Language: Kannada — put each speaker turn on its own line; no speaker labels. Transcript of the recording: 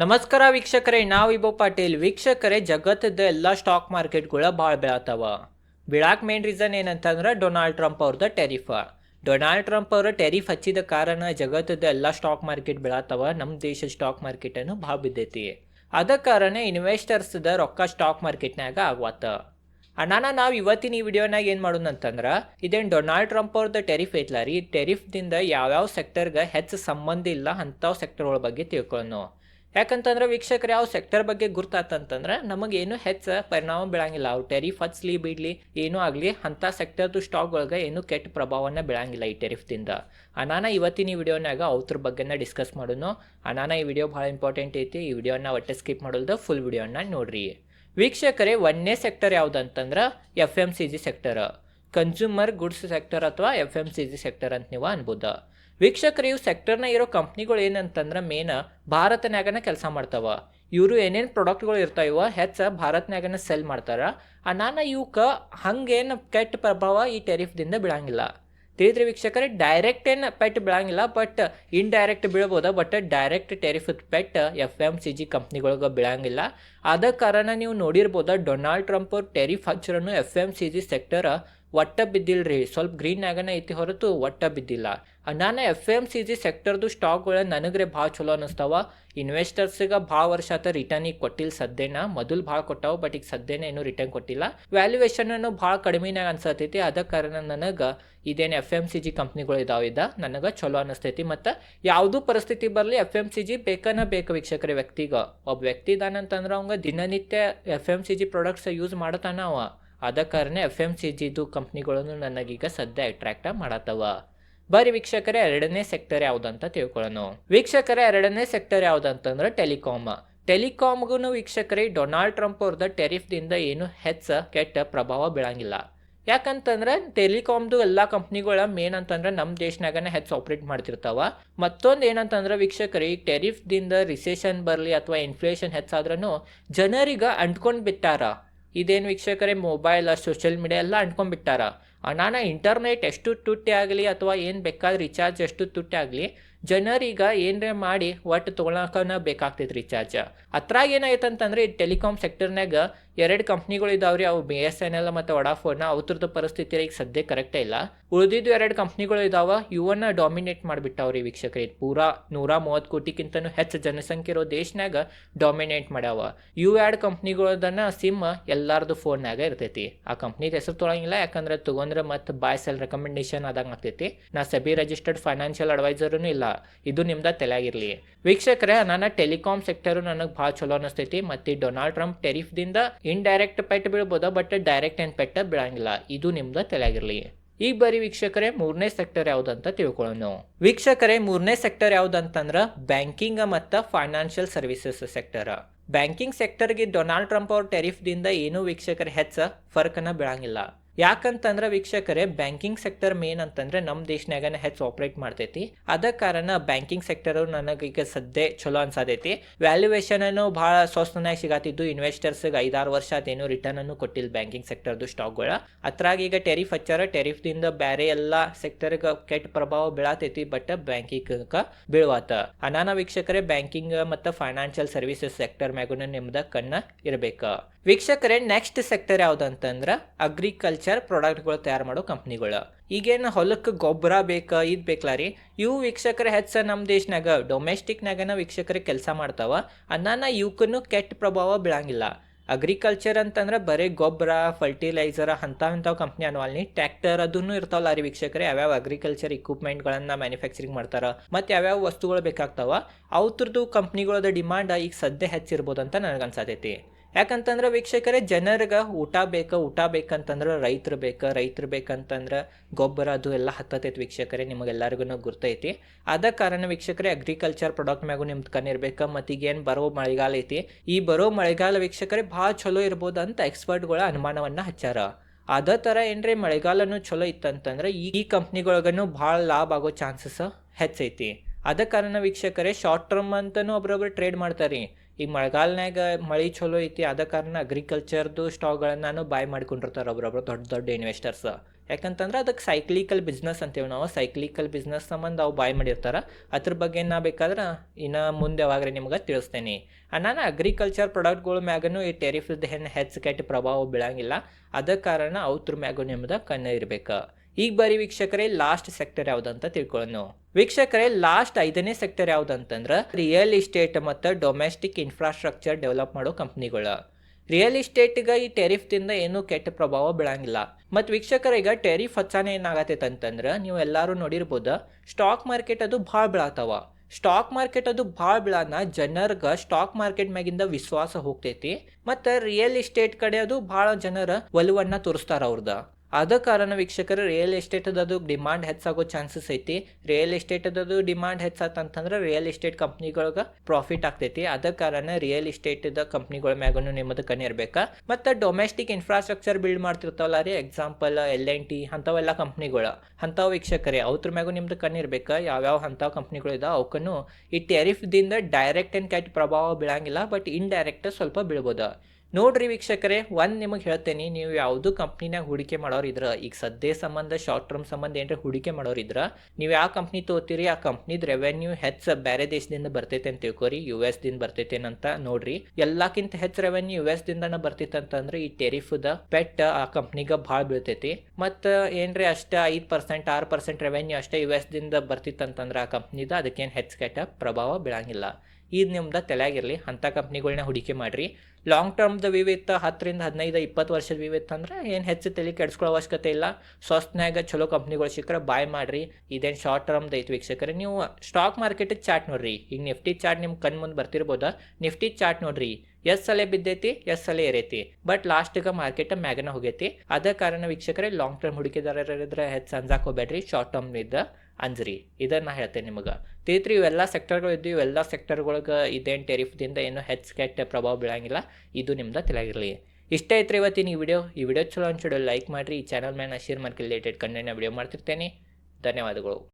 ನಮಸ್ಕಾರ ವೀಕ್ಷಕರೇ, ನಾವು ಇಬ್ಬ ಪಾಟೀಲ್. ವೀಕ್ಷಕರೇ, ಜಗತ್ತದ ಎಲ್ಲ ಸ್ಟಾಕ್ ಮಾರ್ಕೆಟ್ಗಳ ಭಾಳ ಬೆಳತಾವ. ಬೀಳಾಕ್ ಮೇನ್ ರೀಸನ್ ಏನಂತಂದ್ರೆ ಡೊನಾಲ್ಡ್ ಟ್ರಂಪ್ ಅವ್ರದ್ದು ಟೆರಿಫ ಡೊನಾಲ್ಡ್ ಟ್ರಂಪ್ ಅವರ ಟೆರಿಫ್ ಹಚ್ಚಿದ ಕಾರಣ ಜಗತ್ತದ ಎಲ್ಲ ಸ್ಟಾಕ್ ಮಾರ್ಕೆಟ್ ಬೆಳತಾವ. ನಮ್ಮ ದೇಶದ ಸ್ಟಾಕ್ ಮಾರ್ಕೆಟನ್ನು ಭಾಳ ಬಿದ್ದೈತಿ. ಅದ ಕಾರಣ ಇನ್ವೆಸ್ಟರ್ಸ್ದ ರೊಕ್ಕ ಸ್ಟಾಕ್ ಮಾರ್ಕೆಟ್ನಾಗ ಆಗ್ವಾತ. ಅಣ್ಣಾನ ನಾವು ಇವತ್ತಿನ ಈ ವಿಡಿಯೋನಾಗ ಏನು ಮಾಡೋಣ ಅಂತಂದ್ರೆ ಇದೇನು ಡೊನಾಲ್ಡ್ ಟ್ರಂಪ್ ಅವ್ರದ್ದು ಟೆರಿಫ್ ಐತ್ಲ ರೀ? ಟೆರಿಫ್ದಿಂದ ಯಾವ್ಯಾವ ಸೆಕ್ಟರ್ಗೆ ಹೆಚ್ಚು ಸಂಬಂಧ ಇಲ್ಲ ಅಂಥವು ಸೆಕ್ಟರ್ಗಳ ಬಗ್ಗೆ ತಿಳ್ಕೊಳ್ಳೋಣ ಯಾಕಂತಂದ್ರೆ ವೀಕ್ಷಕರು, ಯಾವ ಸೆಕ್ಟರ್ ಬಗ್ಗೆ ಗುರ್ತಾತಂತಂದ್ರೆ ನಮಗೇನು ಹೆಚ್ಚು ಪರಿಣಾಮ ಬೀಳಂಗಿಲ್ಲ. ಅವ್ರು ಟೆರಿಫ್ ಹಚ್ಲಿ, ಬಿಡ್ಲಿ ಏನೂ ಆಗಲಿ, ಅಂಥ ಸೆಕ್ಟರ್ದು ಸ್ಟಾಕ್ಗಳಿಗೆ ಏನು ಕೆಟ್ಟ ಪ್ರಭಾವನ ಬೀಳಂಗಿಲ್ಲ ಈ ಟೆರಿಫ್ದಿಂದ ಅನಾನ ಇವತ್ತಿನ ಈ ವಿಡಿಯೋನಾಗ ಅವ್ರ ಬಗ್ಗೆನ ಡಿಸ್ಕಸ್ ಮಾಡೋನು. ಅನಾನ ಈ ವಿಡಿಯೋ ಭಾಳ ಇಂಪಾರ್ಟೆಂಟ್ ಐತಿ. ಈ ವಿಡಿಯೋನ ಒಟ್ಟೆ ಸ್ಕಿಪ್ ಮಾಡೋದು ಫುಲ್ ವಿಡಿಯೋನ ನೋಡ್ರಿ. ವೀಕ್ಷಕರೇ ಒಂದನೇ sector ಯಾವುದಂತಂದ್ರೆ F M C G sector consumer goods sector ಅಥವಾ F M C G sector ಅಂತ ನೀವು ಅನ್ಬೋದ. ವೀಕ್ಷಕರು, ಇವು ಸೆಕ್ಟರ್ನ ಇರೋ ಕಂಪ್ನಿಗಳು ಏನಂತಂದ್ರೆ ಮೇನ್ ಭಾರತನಾಗನ ಕೆಲಸ ಮಾಡ್ತಾವ. ಇವರು ಏನೇನು ಪ್ರಾಡಕ್ಟ್ಗಳು ಇರ್ತಾವ ಹೆಚ್ಚ ಭಾರತ್ನ್ಯಾಗನ ಸೆಲ್ ಮಾಡ್ತಾರ. ನಾನು ಇವಕ್ಕೆ ಹಂಗೇನು ಕೆಟ್ಟ ಪ್ರಭಾವ ಈ ಟೆರಿಫ್ದಿಂದ ಬೀಳಂಗಿಲ್ಲ. ತಿಳಿದ್ರಿ ವೀಕ್ಷಕರೇ ಡೈರೆಕ್ಟ್ ಏನು ಪೆಟ್ ಬೀಳಂಗಿಲ್ಲ ಬಟ್ ಇಂಡೈರೆಕ್ಟ್ ಬೀಳ್ಬೋದ ಬಟ್ ಡೈರೆಕ್ಟ್ ಟೆರಿಫ್ ಪೆಟ್ ಎಫ್ ಎಂ ಸಿ ಜಿ ಕಂಪ್ನಿಗಳಿಗೆ ಬೀಳಂಗಿಲ್ಲ. ಅದ ಕಾರಣ ನೀವು ನೋಡಿರ್ಬೋದು ಡೊನಾಲ್ಡ್ ಟ್ರಂಪ್ ಅವ್ರ tariff ಹಚ್ಚರನ್ನು F M C G sector ಒಟ್ಟ ಬಿದ್ದಿಲ್ರಿ. ಸ್ವಲ್ಪ ಗ್ರೀನ್ ಆಗನ ಐತಿ ಹೊರತು ಒಟ್ಟ ಬಿದ್ದಿಲ್ಲ. ನಾನು ಎಫ್ ಎಂ ಸಿ ಜಿ ಸೆಕ್ಟರ್ದು ಸ್ಟಾಕ್ಗಳು ನನಗ್ರೆ ಭಾಳ ಚಲೋ ಅನ್ನಿಸ್ತಾವ ಇನ್ವೆಸ್ಟರ್ಸಿಗೆ ಭಾಳ ವರ್ಷ ಆತ ರಿಟರ್ನ್ ಈಗ ಕೊಟ್ಟಿಲ್ಲ ಸದ್ಯನ. ಮೊದಲು ಭಾಳ ಕೊಟ್ಟಾವ ಬಟ್ ಈಗ ಸದ್ಯನ ಏನು ರಿಟರ್ನ್ ಕೊಟ್ಟಿಲ್ಲ. ವ್ಯಾಲ್ಯೂಯೇಷನ್ ಭಾಳ ಕಡಿಮೆನಾಗ ಅನ್ಸತೈತಿ. ಅದ ಕಾರಣ ನನಗೆ ಇದೇನು ಎಫ್ ಎಂ ಸಿ ಜಿ ಕಂಪ್ನಿಗಳು ಇದಾವ ಇದ. ನನಗೆ ಚಲೋ ಅನ್ನಿಸ್ತೈತಿ ಮತ್ತು ಯಾವುದೂ ಪರಿಸ್ಥಿತಿ ಬರಲಿ ಎಫ್ ಎಂ ಸಿ ಜಿ ಬೇಕನ ಬೇಕು ವೀಕ್ಷಕರ ವ್ಯಕ್ತಿಗೆ. ಒಬ್ಬ ವ್ಯಕ್ತಿ ಇದಾನಂತಂದ್ರೆ ಅವಂಗೆ ದಿನನಿತ್ಯ F M C G products use ಮಾಡತಾನ ಅವ. ಅದ ಕಾರಣ ಎಫ್ ಎಂ ಸಿ ಜಿದು ಕಂಪ್ನಿಗಳನ್ನು ನನಗೀಗ ಸದ್ಯ ಅಟ್ರಾಕ್ಟ್ ಮಾಡತ್ತವ. ಬರೀ ವೀಕ್ಷಕರೇ ಎರಡನೇ ಸೆಕ್ಟರ್ ಯಾವುದಂತ ತಿಳ್ಕೊಳ್ಳೋಣ. ವೀಕ್ಷಕರ ಎರಡನೇ ಸೆಕ್ಟರ್ ಯಾವುದಂತಂದ್ರೆ ಟೆಲಿಕಾಮ್. ಟೆಲಿಕಾಮ್ಗೂ ವೀಕ್ಷಕರೇ, ಡೊನಾಲ್ಡ್ ಟ್ರಂಪ್ ಅವ್ರದ ಟೆರಿಫ್ದಿಂದ ಏನು ಹೆಚ್ಚು ಕೆಟ್ಟ ಪ್ರಭಾವ ಬೀಳಂಗಿಲ್ಲ. ಯಾಕಂತಂದ್ರೆ ಟೆಲಿಕಾಮ್ದು ಎಲ್ಲ ಕಂಪ್ನಿಗಳ ಮೇನ್ ಅಂತಂದ್ರೆ ನಮ್ಮ ದೇಶನಾಗನೇ ಹೆಚ್ಚು ಆಪ್ರೇಟ್ ಮಾಡ್ತಿರ್ತಾವ. ಮತ್ತೊಂದು ಏನಂತಂದ್ರೆ ವೀಕ್ಷಕರು ಈಗ ಟೆರಿಫ್ದಿಂದ ರಿಸೆಷನ್ ಬರಲಿ ಅಥವಾ ಇನ್ಫ್ಲೇಷನ್ ಹೆಚ್ಚಾದ್ರೂ ಜನರಿಗೆ ಅಂಟ್ಕೊಂಡು ಬಿಟ್ಟಾರ. ಇದೇನು ವೀಕ್ಷಕರೇ ಮೊಬೈಲ್ ಸೋಷಿಯಲ್ ಮೀಡಿಯಾ ಎಲ್ಲ ಅಂಟ್ಕೊಂಡ್ಬಿಟ್ಟಾರ ನಾನು ಇಂಟರ್ನೆಟ್ ಎಷ್ಟು ತುಟ್ಟಿ ಆಗಲಿ ಅಥವಾ ಏನು ಬೇಕಾದ್ರೆ ರಿಚಾರ್ಜ್ ಎಷ್ಟು ತುಟ್ಟಿ ಆಗಲಿ ಜನರೀಗ ಏನರೇ ಮಾಡಿ ಒಟ್ಟು ತೊಗೊಳಕನ ಬೇಕಾಗ್ತೈತೆ ರಿಚಾರ್ಜ್ ಅತ್ರಾಗ ಏನಾಯ್ತಂತಂದ್ರೆ ಈ ಟೆಲಿಕಾಮ್ ಸೆಕ್ಟರ್ನಾಗ ಎರಡು ಕಂಪ್ನಿಗಳು ಇದಾವ್ರಿ ಅವು ಬಿ ಎಸ್ ಎನ್ ಎಲ್ ಮತ್ತು ವಡಾಫೋನ್. ಅವ್ರದ್ದು ಪರಿಸ್ಥಿತಿ ಈಗ ಸದ್ಯ ಕರೆಕ್ಟೇ ಇಲ್ಲ. ಉಳಿದಿದ್ದು ಎರಡು ಕಂಪ್ನಿಗಳು ಇದಾವ ಇವನ್ನ ಡಾಮಿನೇಟ್ ಮಾಡಿಬಿಟ್ಟವ್ರಿ ವೀಕ್ಷಕರೇ. ಪೂರಾ ನೂರ ಮೂವತ್ತು ಕೋಟಿಗಿಂತನೂ ಹೆಚ್ಚು ಜನಸಂಖ್ಯೆ ಇರೋ ದೇಶನಾಗ ಡಾಮಿನೇಟ್ ಮಾಡ್ಯಾವ. ಇವು ಎರಡು ಕಂಪ್ನಿಗಳದನ್ನ ಸಿಮ್ ಎಲ್ಲಾರ್ದು ಫೋನ್ನಾಗ ಇರ್ತೈತಿ. ಆ ಕಂಪ್ನಿದ ಹೆಸರು ತೊಳಂಗಿಲ್ಲ, ಯಾಕಂದ್ರೆ ತಗೊಂಡ್ರೆ ಮತ್ತು ಬಾಯ್ ಸೆಲ್ ರೆಕಮೆಂಡೇಶನ್ ಆದಂಗೆ ಆಗ್ತೈತಿ. ನಾ ಸೆಬಿ ರಿಜಿಸ್ಟರ್ಡ್ ಫೈನಾನ್ಷಿಯಲ್ ಅಡ್ವೈಸರೂ ಇಲ್ಲ. ಇದು ನಿಮ್ದ ತಲೆಯಾಗಿರಲಿ. ವೀಕ್ಷಕರೇ, ನನ್ನ ಟೆಲಿಕಾಮ್ ಸೆಕ್ಟರು ನನಗೆ ಭಾಳ ಚಲೋ ಅನಿಸ್ತೈತಿ. ಮತ್ತು ಡೊನಾಲ್ಡ್ ಟ್ರಂಪ್ ಟೆರಿಫ್ದಿಂದ ಇಂಡೈರೆಕ್ಟ್ ಪೆಟ್ ಬೀಳ್ಬೋದು ಬಟ್ ಡೈರೆಕ್ಟ್ ಏನು ಪೆಟ್ಟ ಬೀಳಂಗಿಲ್ಲ. ಇದು ನಿಮ್ದು ತಲೆಯಾಗಿರಲಿ. ಈಗ ಬರೀ ವೀಕ್ಷಕರೇ ಮೂರನೇ ಸೆಕ್ಟರ್ ಯಾವುದಂತ ತಿಳ್ಕೊಳ್ಳೋಣ. ವೀಕ್ಷಕರೇ ಮೂರನೇ ಸೆಕ್ಟರ್ ಯಾವುದಂತಂದ್ರೆ ಬ್ಯಾಂಕಿಂಗ್ ಮತ್ತು ಫೈನಾನ್ಷಿಯಲ್ ಸರ್ವಿಸಸ್ ಸೆಕ್ಟರ್ ಬ್ಯಾಂಕಿಂಗ್ ಸೆಕ್ಟರ್ಗೆ ಡೊನಾಲ್ಡ್ ಟ್ರಂಪ್ ಅವ್ರ ಟೆರಿಫ್ದಿಂದ ಏನೂ ವೀಕ್ಷಕರ ಹೆಚ್ಚ ಫರ್ಕನ್ನ ಬೀಳಂಗಿಲ್ಲ. ಯಾಕಂತಂದ್ರೆ ವೀಕ್ಷಕರೇ ಬ್ಯಾಂಕಿಂಗ್ ಸೆಕ್ಟರ್ ಮೇನ್ ಅಂತಂದ್ರೆ ನಮ್ಮ ದೇಶನಾಗನೇ ಹೆಚ್ಚು ಆಪರೇಟ್ ಮಾಡ್ತೈತಿ. ಅದ ಕಾರಣ ಬ್ಯಾಂಕಿಂಗ್ ಸೆಕ್ಟರ್ ನನಗೆ ಈಗ ಸದ್ಯ ಚಲೋ ಅನ್ಸತೈತಿ. ವ್ಯಾಲ್ಯೂಯೇಷನ್ ಅನ್ನು ಭಾಳ ಸ್ವಸ್ಥನಾಗ ಸಿಗತ್ತಿದ್ದು ಇನ್ವೆಸ್ಟರ್ಸ್ಗೆ ಐದಾರು ವರ್ಷ ಅದೇನು ರಿಟರ್ನ್ ಅನ್ನು ಕೊಟ್ಟಿಲ್ಲ ಬ್ಯಾಂಕಿಂಗ್ ಸೆಕ್ಟರ್ದು ಸ್ಟಾಕ್ಗಳ ಅದ್ರಾಗ ಈಗ ಟೆರಿಫ್ ಹಚ್ಚಾರ ಟೆರಿಫ್ದಿಂದ ಬೇರೆ ಎಲ್ಲ ಸೆಕ್ಟರ್ಗೆ ಕೆಟ್ಟ ಪ್ರಭಾವ ಬೀಳತೈತಿ, ಬಟ್ ಬ್ಯಾಂಕಿಂಗ್ ಬೀಳ್ವಾತ. ಅನಾನ ವೀಕ್ಷಕರೇ ಬ್ಯಾಂಕಿಂಗ್ ಮತ್ತು ಫೈನಾನ್ಷಿಯಲ್ ಸರ್ವಿಸಸ್ ಸೆಕ್ಟರ್ ಮ್ಯಾಗೂ ನಿಮ್ದ ಕಣ್ಣ ಇರಬೇಕು. ವೀಕ್ಷಕರೇ ನೆಕ್ಸ್ಟ್ ಸೆಕ್ಟರ್ ಯಾವುದಂತಂದ್ರೆ ಅಗ್ರಿಕಲ್ಚರ್ ಪ್ರಾಡಕ್ಟ್ಗಳು ತಯಾರು ಮಾಡೋ ಕಂಪ್ನಿಗಳು ಈಗೇನು ಹೊಲಕ್ಕೆ ಗೊಬ್ಬರ ಬೇಕು, ಇದು ಬೇಕಲ್ಲ ರೀ? ಇವು ವೀಕ್ಷಕರ ಹೆಚ್ಚು ನಮ್ಮ ದೇಶನಾಗ ಡೊಮೆಸ್ಟಿಕ್ನಾಗನ ವೀಕ್ಷಕರಿಗೆ ಕೆಲಸ ಮಾಡ್ತಾವ. ಅನ್ನಾನ ಇವಕ್ಕೂ ಕೆಟ್ಟ ಪ್ರಭಾವ ಬೀಳಂಗಿಲ್ಲ. ಅಗ್ರಿಕಲ್ಚರ್ ಅಂತಂದ್ರೆ ಬರೀ ಗೊಬ್ಬರ ಫರ್ಟಿಲೈಸರ್ ಅಂಥ ಅಂಥವು ಕಂಪ್ನಿ ಅನ್ನೋಲ್ಲಿ ಟ್ರ್ಯಾಕ್ಟರ್ ಅದನ್ನು ಇರ್ತಾವಲ್ಲ ರೀ ವೀಕ್ಷಕರೇ, ಯಾವ್ಯಾವ ಅಗ್ರಿಕಲ್ಚರ್ ಇಕ್ವಿಪ್ಮೆಂಟ್ಗಳನ್ನು ಮ್ಯಾನುಫ್ಯಾಕ್ಚರಿಂಗ್ ಮಾಡ್ತಾರೆ. ಮತ್ತು ಯಾವ್ಯಾವ ವಸ್ತುಗಳು ಬೇಕಾಗ್ತಾವ. ಅವ್ರದ್ದು ಕಂಪ್ನಿಗಳದ ಡಿಮಾಂಡ್ ಈಗ ಸದ್ಯ ಹೆಚ್ಚಿರ್ಬೋದು ಅಂತ ನನಗೆ ಅನ್ಸತೈತಿ ಯಾಕಂತಂದ್ರೆ ವೀಕ್ಷಕರೇ, ಜನರಿಗೆ ಊಟ ಬೇಕು, ಊಟ ಬೇಕಂತಂದ್ರೆ ರೈತರು ಬೇಕು, ರೈತರು ಬೇಕಂತಂದ್ರೆ ಗೊಬ್ಬರ ಅದು ಎಲ್ಲ ಹತ್ತತೈತಿ ವೀಕ್ಷಕರೇ, ನಿಮಗೆಲ್ಲರಿಗೂ ಗುರ್ತೈತಿ. ಆದ ಕಾರಣ ವೀಕ್ಷಕರೇ ಅಗ್ರಿಕಲ್ಚರ್ ಪ್ರಾಡಕ್ಟ್ ಮ್ಯಾಗು ನಿಮ್ದು ಕಣ್ಣಿರ್ಬೇಕು ಮತ್ತು ಈಗೇನು ಬರೋ ಮಳೆಗಾಲ ಐತಿ, ಈ ಬರೋ ಮಳೆಗಾಲ ವೀಕ್ಷಕರೇ ಭಾಳ ಚಲೋ ಇರ್ಬೋದು ಅಂತ ಎಕ್ಸ್ಪರ್ಟ್ಗಳ ಅನುಮಾನವನ್ನು ಹಚ್ಚಾರ. ಅದೇ ಥರ ಏನ್ರಿ, ಮಳೆಗಾಲನು ಚಲೋ ಇತ್ತಂತಂದ್ರೆ ಈ ಕಂಪ್ನಿಗಳಿಗೂ ಭಾಳ ಲಾಭ ಆಗೋ ಚಾನ್ಸಸ್ ಹೆಚ್ಚೈತಿ. ಅದ ಕಾರಣ ವೀಕ್ಷಕರೇ ಶಾರ್ಟ್ ಟರ್ಮ್ ಅಂತಲೂ ಒಬ್ರೊಬ್ರು ಟ್ರೇಡ್ ಮಾಡ್ತಾರೆ. ಈಗ ಮಳೆಗಾಲನಾಗ ಮಳೆ ಚಲೋ ಐತಿ, ಆದ ಕಾರಣ ಅಗ್ರಿಕಲ್ಚರ್ದು ಸ್ಟಾಕ್ಗಳನ್ನು ಬಾಯ್ ಮಾಡ್ಕೊಂಡಿರ್ತಾರೆ ಒಬ್ರೊಬ್ರು ದೊಡ್ಡ ದೊಡ್ಡ ಇನ್ವೆಸ್ಟರ್ಸ್ ಯಾಕಂತಂದ್ರೆ ಅದಕ್ಕೆ ಸೈಕ್ಲಿಕಲ್ ಬಿಸ್ನೆಸ್ ಅಂತೇವೆ ನಾವು ಸೈಕ್ಲಿಕಲ್ ಬಿಸ್ನೆಸ್ ಸಂಬಂಧ ಅವು ಬಾಯ್ ಮಾಡಿರ್ತಾರೆ. ಅದ್ರ ಬಗ್ಗೆ ನಾ ಬೇಕಾದ್ರೆ ಇನ್ನು ಮುಂದೆ ಯಾವಾಗ್ರೆ ನಿಮ್ಗೆ ತಿಳಿಸ್ತೇನೆ. ನಾನು ಅಗ್ರಿಕಲ್ಚರ್ ಪ್ರಾಡಕ್ಟ್ಗಳ ಮ್ಯಾಗೂ ಈ ಟೆರಿಫ್ದು ಹೆಣ್ಣು ಹೆಚ್ಚು ಕೆಟ್ಟ ಪ್ರಭಾವ ಬೀಳಂಗಿಲ್ಲ. ಅದ ಕಾರಣ ಅವ್ರ ಮ್ಯಾಗೂ ನಿಮ್ದು ಕಣ್ಣು ಇರ್ಬೇಕು. ಈಗ ಬರೀ ವೀಕ್ಷಕರೇ ಲಾಸ್ಟ್ ಸೆಕ್ಟರ್ ಯಾವ್ದಂತ ತಿಳ್ಕೊಳ್ಳೋಣ ವೀಕ್ಷಕರೇ ಲಾಸ್ಟ್ ಐದನೇ ಸೆಕ್ಟರ್ ಯಾವ್ದಂತಂದ್ರೆ ರಿಯಲ್ ಇಸ್ಟೇಟ್ ಮತ್ತು ಡೊಮೆಸ್ಟಿಕ್ ಇನ್ಫ್ರಾಸ್ಟ್ರಕ್ಚರ್ ಡೆವಲಪ್ ಮಾಡೋ ಕಂಪ್ನಿಗಳು ರಿಯಲ್ ಇಸ್ಟೇಟ್ಗೆ ಈ ಟೆರಿಫ್ದಿಂದ ಏನೂ ಕೆಟ್ಟ ಪ್ರಭಾವ ಬೀಳಂಗಿಲ್ಲ. ಮತ್ತು ವೀಕ್ಷಕರೀಗ ಟೆರಿಫ್ ಹಚ್ಚಾನೆ ಏನಾಗತ್ತೈತೆ ಅಂತಂದ್ರೆ ನೀವು ಎಲ್ಲರೂ ನೋಡಿರ್ಬೋದು ಸ್ಟಾಕ್ ಮಾರ್ಕೆಟ್ ಅದು ಭಾಳ ಬೀಳತ್ತವ ಸ್ಟಾಕ್ ಮಾರ್ಕೆಟ್ ಅದು ಭಾಳ ಬೀಳನ ಜನರ್ಗ ಸ್ಟಾಕ್ ಮಾರ್ಕೆಟ್ ಮ್ಯಾಗಿಂದ ವಿಶ್ವಾಸ ಹೋಗ್ತೈತಿ. ಮತ್ತು ರಿಯಲ್ ಇಸ್ಟೇಟ್ ಕಡೆ ಅದು ಭಾಳ ಜನರ ಒಲವನ್ನು ತೋರಿಸ್ತಾರ ಅವ್ರದ. ಅದ ಕಾರಣ ವೀಕ್ಷಕರು ರಿಯಲ್ ಎಸ್ಟೇಟ್ ಅದು ಡಿಮಾಂಡ್ ಹೆಚ್ಚಾಗೋ ಚಾನ್ಸಸ್ ಐತಿ. ರಿಯಲ್ ಎಸ್ಟೇಟ್ ಅದು ಡಿಮಾಂಡ್ ಹೆಚ್ಚಾತಂತಂದ್ರೆ ರಿಯಲ್ ಎಸ್ಟೇಟ್ ಕಂಪ್ನಿಗಳಿಗೆ ಪ್ರಾಫಿಟ್ ಆಗ್ತೈತಿ. ಅದ ಕಾರಣ ರಿಯಲ್ ಎಸ್ಟೇಟ್ ಕಂಪ್ನಿಗಳ ಮ್ಯಾಗೂ ನಿಮ್ಮದು ಇರ್ಬೇಕಾ ಮತ್ತು ಡೊಮೆಸ್ಟಿಕ್ ಇನ್ಫ್ರಾಸ್ಟ್ರಕ್ಚರ್ ಬಿಲ್ಡ್ ಮಾಡ್ತಿರ್ತಾವಲ್ಲ ರೀ ಎಕ್ಸಾಂಪಲ್ ಎಲ್ ಎನ್ ಟಿ ಅಂಥವೆಲ್ಲ ಕಂಪ್ನಿಗಳು ಅಂಥವು ವೀಕ್ಷಕರೇ ಅವ್ರ ಮ್ಯಾಗೂ ನಿಮ್ದು ಇರ್ಬೇಕಾ ಯಾವ್ಯಾವ ಅಂಥ ಕಂಪ್ನಿಗಳು ಇದಾವೆ ಅವಕ್ಕೂ ಈ ಟೆರಿಫ್ದಿಂದ ಡೈರೆಕ್ಟ್ ಆ್ಯಂಡ್ ಕೆಟ್ಟ ಪ್ರಭಾವ ಬೀಳಂಗಿಲ್ಲ ಬಟ್ ಇಂಡೈರೆಕ್ಟ್ ಸ್ವಲ್ಪ ಬೀಳ್ಬೋದು. ನೋಡ್ರಿ ವೀಕ್ಷಕರೇ, ಒಂದ್ ನಿಮಗೆ ಹೇಳ್ತೇನೆ, ನೀವು ಯಾವುದು ಕಂಪ್ನಿನಾಗ ಹೂಡಿಕೆ ಮಾಡೋರಿದ್ರ ಈಗ ಸದ್ಯ ಸಂಬಂಧ ಶಾರ್ಟ್ ಟರ್ಮ್ ಸಂಬಂಧ ಏನ್ರ ಹೂಡಿಕೆ ಮಾಡೋರಿದ್ರ ನೀವು ಯಾವ ಕಂಪ್ನಿ ತೋತೀರಿ, ಆ ಕಂಪ್ನಿದ ರೆವೆನ್ಯೂ ಹೆಚ್ಚ ಬೇರೆ ದೇಶದಿಂದ ಬರ್ತೈತೆ ಅಂತ ತಿಳ್ಕೊರಿ ಯು ಎಸ್ ದಿಂದ ಬರ್ತೈತೆ ಅಂತ ನೋಡ್ರಿ. ಎಲ್ಲಕ್ಕಿಂತ ಹೆಚ್ಚು ರೆವೆನ್ಯೂ ಯು ಎಸ್ ದಿಂದನ ಬರ್ತೈತೆ ಈ ಟೆರಿಫ್ದ ಪೆಟ್ ಆ ಕಂಪ್ನಿಗೆ ಭಾಳ ಬೀಳ್ತೈತಿ. ಮತ್ತ ಏನ್ರಿ ಅಷ್ಟೇ ಐದು ಪರ್ಸೆಂಟ್ ಆರು ಪರ್ಸೆಂಟ್ ರೆವೆನ್ಯೂ ಅಷ್ಟೇ ಯು ಎಸ್ ದಿಂದ ಬರ್ತಿತ್ತಂತಂದ್ರೆ ಆ ಕಂಪ್ನಿದ ಅದಕ್ಕೇನು ಹೆಚ್ಚು ಕೆಟ್ಟ ಪ್ರಭಾವ ಬೀಳಂಗಿಲ್ಲ. ಇದು ನಿಮ್ದು ತಲೆಯಾಗಿರಲಿ, ಅಂಥ ಕಂಪ್ನಿಗಳನ್ನ ಹೂಡಿಕೆ ಮಾಡಿರಿ. ಲಾಂಗ್ ಟರ್ಮ್ದ ವ್ಯೂ ಹತ್ತರಿಂದ ಹದಿನೈದು, ಇಪ್ಪತ್ತು ವರ್ಷದ ವ್ಯೂ ಅಂದ್ರೆ ಏನು ಹೆಚ್ಚು ತಲೆ ಕೆಡಿಸ್ಕೊಳ್ಳೋ ಅವಶ್ಯಕತೆ ಇಲ್ಲ. ಸ್ವಸ್ತ್ನಾಗ ಚಲೋ ಕಂಪ್ನಿಗಳು ಸಿಕ್ಕರೆ ಬಾಯ್ ಮಾಡಿರಿ. ಇದೇನು ಶಾರ್ಟ್ ಟರ್ಮ್ದು ಐತಿ ವೀಕ್ಷಕರೆ, ನೀವು ಸ್ಟಾಕ್ ಮಾರ್ಕೆಟ್ ಚಾರ್ಟ್ ನೋಡ್ರಿ. ಈಗ ನಿಫ್ಟಿ ಚಾರ್ಟ್ ನಿಮ್ಮ ಕಣ್ ಮುಂದೆ ಬರ್ತಿರ್ಬೋದಾ? ನಿಫ್ಟಿ ಚಾರ್ಟ್ ನೋಡ್ರಿ. ಎಸ್ ಸಲ ಬಿದ್ದೈತಿ? ಎಸ್ ಸಲ ಏರೈತಿ? ಬಟ್ ಲಾಸ್ಟಿಗೆ ಮಾರ್ಕೆಟ್ ಮ್ಯಾಗನ ಹೋಗೈತಿ. ಅದ ಕಾರಣ ವೀಕ್ಷಕರೇ ಲಾಂಗ್ ಟರ್ಮ್ ಹೂಡಿಕೆದಾರರಿದ್ರೆ ಹೆಚ್ಚು ಅಂಜಾಕ್ ಹೋಗ್ಬೇಡ್ರಿ ಶಾರ್ಟ್ ಟರ್ಮ್ ಇದ್ದ ಅಂಜ್ರಿ. ಇದನ್ನು ಹೇಳ್ತೇನೆ ನಿಮಗೆ. ತಿಳಿತ್ರಿ ಇವೆಲ್ಲ ಸೆಕ್ಟರ್ಗಳು ಇದ್ದು ಇವೆಲ್ಲ ಸೆಕ್ಟರ್ಗಳಿಗೆ ಇದೇನು ಟೆರಿಫ್ದಿಂದ ಏನು ಹೆಚ್ಚು ಕೆಟ್ಟ ಪ್ರಭಾವ ಬೀಳಂಗಿಲ್ಲ. ಇದು ನಿಮ್ದು ತಿಳಿಯಾಗಿರಲಿ. ಇಷ್ಟ ಐತ್ರಿ ಇವತ್ತಿನ ಈ ವಿಡಿಯೋ ಈ ವಿಡಿಯೋ ಚಲೋ ಅನ್ಸಿಡೋ ಲೈಕ್ ಮಾಡಿರಿ. ಈ ಚಾನಲ್ ಮೇಲೆ ಶೇರ್ ಮಾರ್ಕೆಟ್ ರಿಲೇಟೆಡ್ ಕಂಟೆಂಟ್ನ ವಿಡಿಯೋ ಮಾಡ್ತಿರ್ತೇನೆ. ಧನ್ಯವಾದಗಳು.